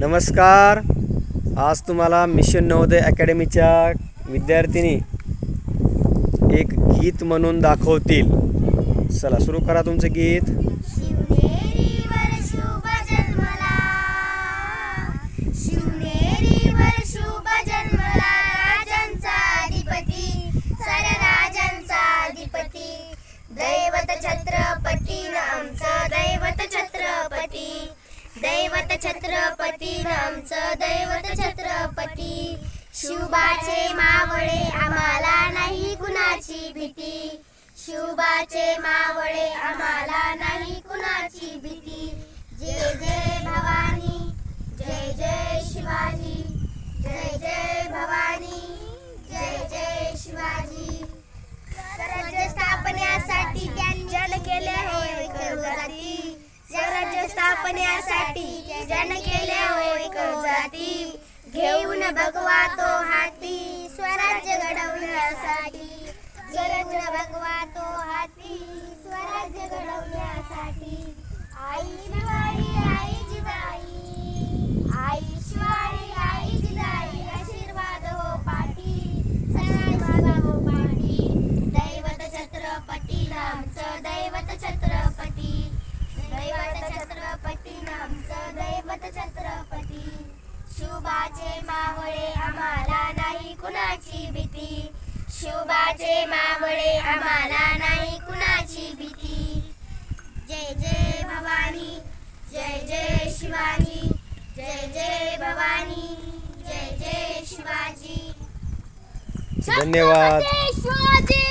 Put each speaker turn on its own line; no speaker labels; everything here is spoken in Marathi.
नमस्कार. आज तुम्हाला मिशन नवोदय अकॅडमीच्या विद्यार्थिनी एक गीत म्हणून दाखवतील. चला सुरू करा तुमचं गीत.
छत्रपती आमचं दैवत छत्रपती. शुभाचे मावळे आम्हाला नाही कुणाची भीती. शुभाचे मावळे आम्हाला स्वराज्य स्थापनेसाठी जन केले होय जाती. घेऊन भगवा तो हाती. स्वराज्य घडवण्यासाठी. स्वराज्य भगवा तो दैवत छत्रपती. शुभाचे मावळे आम्हाला नाही कुणाची भीती. शुभाचे मावळे आम्हाला नाही कुणाची भीती. जय जय भवानी जय जय शिवाजी जय जय भवानी जय जय शिवाजी.
धन्यवाद.
शिवाजी!